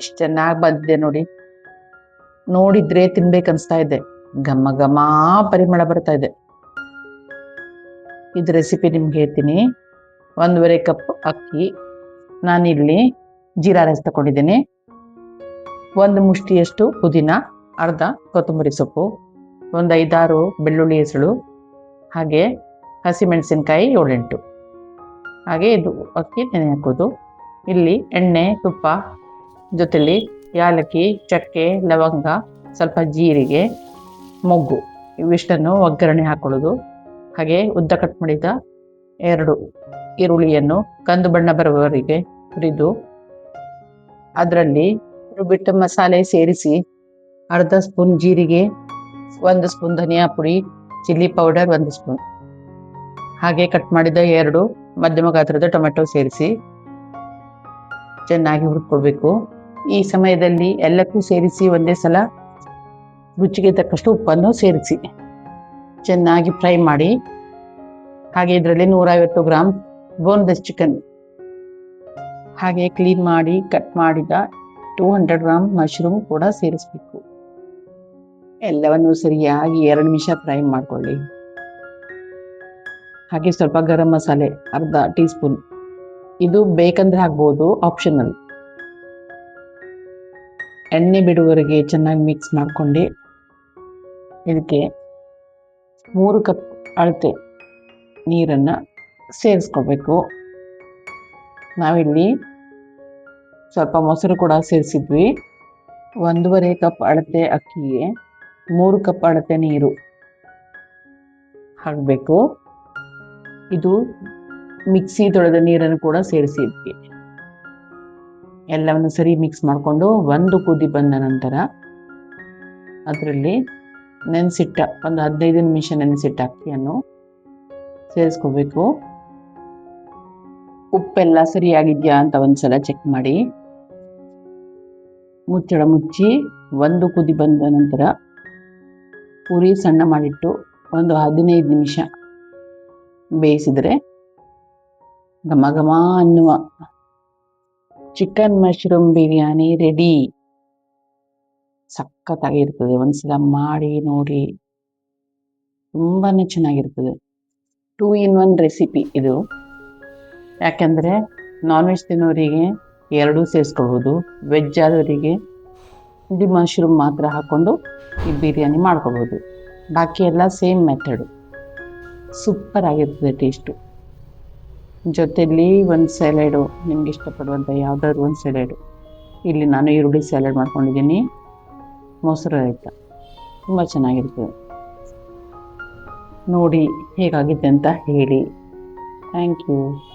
ಎಷ್ಟು ಚೆನ್ನಾಗಿ ಬಂದಿದೆ ನೋಡಿ. ನೋಡಿದ್ರೆ ತಿನ್ಬೇಕನ್ಸ್ತಾ ಇದೆ. ಘಮ ಘಮ ಪರಿಮಳ ಬರ್ತಾ ಇದೆ. ಇದು ರೆಸಿಪಿ ನಿಮ್ಗೆ ಹೇಳ್ತೀನಿ. ಒಂದೂವರೆ ಕಪ್ ಅಕ್ಕಿ. ನಾನಿಲ್ಲಿ ಜೀರಾ ರೈಸ್ ತಗೊಂಡಿದ್ದೀನಿ ಒಂದು ಮುಷ್ಟಿಯಷ್ಟು ಪುದೀನ, ಅರ್ಧ ಕೊತ್ತಂಬರಿ ಸೊಪ್ಪು, ಒಂದು ಐದಾರು ಬೆಳ್ಳುಳ್ಳಿ ಹೆಸಳು, ಹಾಗೆ ಹಸಿಮೆಣಸಿನ್ಕಾಯಿ ಏಳೆಂಟು. ಹಾಗೆ ಇದು ಅಕ್ಕಿ ನೆನೆ ಹಾಕೋದು. ಇಲ್ಲಿ ಎಣ್ಣೆ, ತುಪ್ಪ ಜೊತೆಲಿ ಯಾಲಕ್ಕಿ, ಚಕ್ಕೆ, ಲವಂಗ, ಸ್ವಲ್ಪ ಜೀರಿಗೆ, ಮೊಗ್ಗು. ಇವಿಷ್ಟನ್ನು ಒಗ್ಗರಣೆ ಹಾಕೊಳ್ಳೋದು. ಹಾಗೆ ಉದ್ದ ಕಟ್ ಮಾಡಿದ ಎರಡು ಈರುಳ್ಳಿಯನ್ನು ಕಂದು ಬಣ್ಣ ಬರುವವರೆಗೆ ಹುರಿದು ಅದರಲ್ಲಿ ರುಬ್ಬಿಟ್ಟ ಮಸಾಲೆ ಸೇರಿಸಿ ಅರ್ಧ ಸ್ಪೂನ್ ಜೀರಿಗೆ, ಒಂದು ಸ್ಪೂನ್ ಧನಿಯಾ ಪುಡಿ, ಚಿಲ್ಲಿ ಪೌಡರ್, ಒಂದು ಸ್ಪೂನ್. ಹಾಗೆ ಕಟ್ ಮಾಡಿದ ಎರಡು ಮಧ್ಯಮ ಗಾತ್ರದ ಟೊಮೆಟೊ ಸೇರಿಸಿ ಚೆನ್ನಾಗಿ ಹುರ್ಕೊಳ್ಬೇಕು ಈ ಸಮಯದಲ್ಲಿ ಎಲ್ಲಕ್ಕೂ ಸೇರಿಸಿ ಒಂದೇ ಸಲ ರುಚಿಗೆ ತಕ್ಕಷ್ಟು ಉಪ್ಪನ್ನು ಸೇರಿಸಿ. ಚೆನ್ನಾಗಿ ಫ್ರೈ ಮಾಡಿ. ಹಾಗೆ ಇದರಲ್ಲಿ ನೂರೈವತ್ತು ಗ್ರಾಮ್ ಬೋನ್ಲೆಸ್ ಚಿಕನ್. ಹಾಗೆ ಕ್ಲೀನ್ ಮಾಡಿ, ಕಟ್ ಮಾಡಿದ ಟೂ ಹಂಡ್ರೆಡ್ ಗ್ರಾಮ್ ಮಶ್ರೂಮ್ ಕೂಡ ಸೇರಿಸ್ಬೇಕು. ಎಲ್ಲವನ್ನು ಸರಿಯಾಗಿ ಎರಡು ನಿಮಿಷ ಫ್ರೈ ಮಾಡ್ಕೊಳ್ಳಿ. ಹಾಗೆ ಸ್ವಲ್ಪ ಗರಂ ಮಸಾಲೆ, ಅರ್ಧ ಟೀ ಸ್ಪೂನ್ ಇದು ಬೇಕಂದ್ರೆ ಹಾಕ್ಬೋದು ಆಪ್ಷನಲ್. ಎಣ್ಣೆ ಬಿಡುವವರೆಗೆ ಚೆನ್ನಾಗಿ ಮಿಕ್ಸ್ ಮಾಡ್ಕೊಂಡು ಇದಕ್ಕೆ ಮೂರು ಕಪ್ ಅಳತೆ ನೀರನ್ನು ಸೇರಿಸ್ಕೋಬೇಕು. ನಾವಿಲ್ಲಿ ಸ್ವಲ್ಪ ಮೊಸರು ಕೂಡ ಸೇರಿಸಿದ್ವಿ. ಒಂದೂವರೆ ಕಪ್ ಅಳತೆ ಅಕ್ಕಿಗೆ ಮೂರು ಕಪ್ ಅಳತೆ ನೀರು ಹಾಕಬೇಕು. ಇದು ಮಿಕ್ಸಿ ತೊಳೆದ ನೀರನ್ನು ಕೂಡ ಸೇರಿಸಿದ್ವಿ. ಎಲ್ಲವನ್ನು ಸರಿ ಮಿಕ್ಸ್ ಮಾಡಿಕೊಂಡು ಒಂದು ಕುದಿ ಬಂದ ನಂತರ ಅದರಲ್ಲಿ ನೆನೆಸಿಟ್ಟ, ಒಂದು ಹದಿನೈದು ನಿಮಿಷ ನೆನೆಸಿಟ್ಟ ಅಕ್ಕಿಯನ್ನು ಸೇರಿಸ್ಕೋಬೇಕು. ಉಪ್ಪೆಲ್ಲ ಸರಿಯಾಗಿದೆಯಾ ಅಂತ ಒಂದ್ಸಲ ಚೆಕ್ ಮಾಡಿ. ಮುಚ್ಚಳ ಮುಚ್ಚಿ ಒಂದು ಕುದಿ ಬಂದ ನಂತರ ಪುರಿ ಸಣ್ಣ ಮಾಡಿಟ್ಟು ಒಂದು ಹದಿನೈದು ನಿಮಿಷ ಬೇಯಿಸಿದರೆ ಘಮ ಘಮ ಅನ್ನುವ ಚಿಕನ್ ಮಶ್ರೂಮ್ ಬಿರಿಯಾನಿ ರೆಡಿ ಸಖತ್ತಾಗಿರ್ತದೆ, ಒಂದ್ಸಲ ಮಾಡಿ ನೋಡಿ. ತುಂಬಾನೇ ಚೆನ್ನಾಗಿರ್ತದೆ. ಟೂ ಇನ್ ಒನ್ ರೆಸಿಪಿ ಇದು. ಯಾಕೆಂದರೆ ನಾನ್ ವೆಜ್ ತಿನ್ನೋರಿಗೆ ಎರಡೂ ಸೇರಿಸ್ಕೊಳ್ಬೋದು. ವೆಜ್ ಆದವರಿಗೆ ಇಡಿ ಮಶ್ರೂಮ್ ಮಾತ್ರ ಹಾಕ್ಕೊಂಡು ಈ ಬಿರಿಯಾನಿ ಮಾಡ್ಕೋಬೋದು ಬಾಕಿ ಎಲ್ಲ ಸೇಮ್ ಮೆಥಡು ಸೂಪರ್ ಆಗಿರ್ತದೆ ಟೇಸ್ಟು ಜೊತೆಲಿ ಒಂದು ಸ್ಯಾಲೆಡು ನಿಮ್ಗೆ ಇಷ್ಟಪಡುವಂಥ ಯಾವುದಾದ್ರು ಒಂದು ಸ್ಯಾಲೆಡು ಇಲ್ಲಿ ನಾನು ಈರುಳ್ಳಿ ಸ್ಯಾಲೆಡ್ ಮಾಡ್ಕೊಂಡಿದ್ದೀನಿ. ಮೊಸರು ರೈತ ತುಂಬ ಚೆನ್ನಾಗಿರ್ತದೆ. ನೋಡಿ ಹೇಗಾಗಿದೆ ಅಂತ ಹೇಳಿ. Thank you